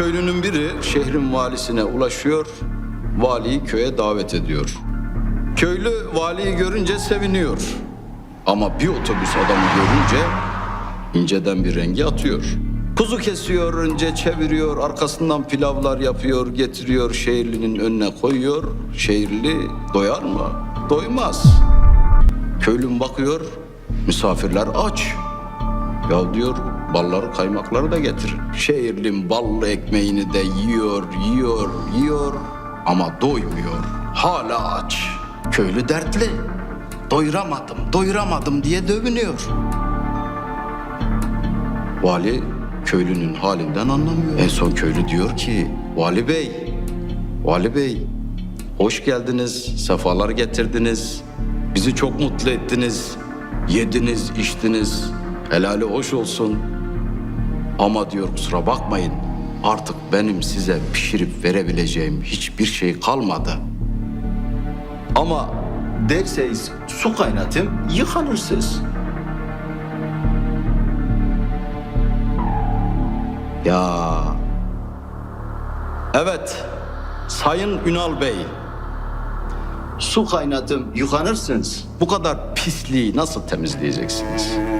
köylünün biri şehrin valisine ulaşıyor, valiyi köye davet ediyor. Köylü valiyi görünce seviniyor. Ama bir otobüs adamı görünce inceden bir rengi atıyor. Kuzu kesiyor, önce çeviriyor, arkasından pilavlar yapıyor, getiriyor, şehirlinin önüne koyuyor. Şehirli doyar mı? Doymaz. Köylüm bakıyor, misafirler aç. Ya diyor balları kaymakları da getir. Şehirlim ballı ekmeğini de yiyor, yiyor, yiyor ama doymuyor. Hala aç. Köylü dertli. Doyuramadım, doyuramadım diye dövünüyor. Vali köylünün halinden anlamıyor. En son köylü diyor ki, Vali Bey, Vali Bey, hoş geldiniz, sefalar getirdiniz. Bizi çok mutlu ettiniz. Yediniz, içtiniz. Helali hoş olsun. Ama diyor kusura bakmayın. Artık benim size pişirip verebileceğim hiçbir şey kalmadı. Ama derseniz su kaynatayım, yıkanırsınız. Ya. Evet. Sayın Ünal Bey. Su kaynatıp yıkanırsınız. Bu kadar pisliği nasıl temizleyeceksiniz?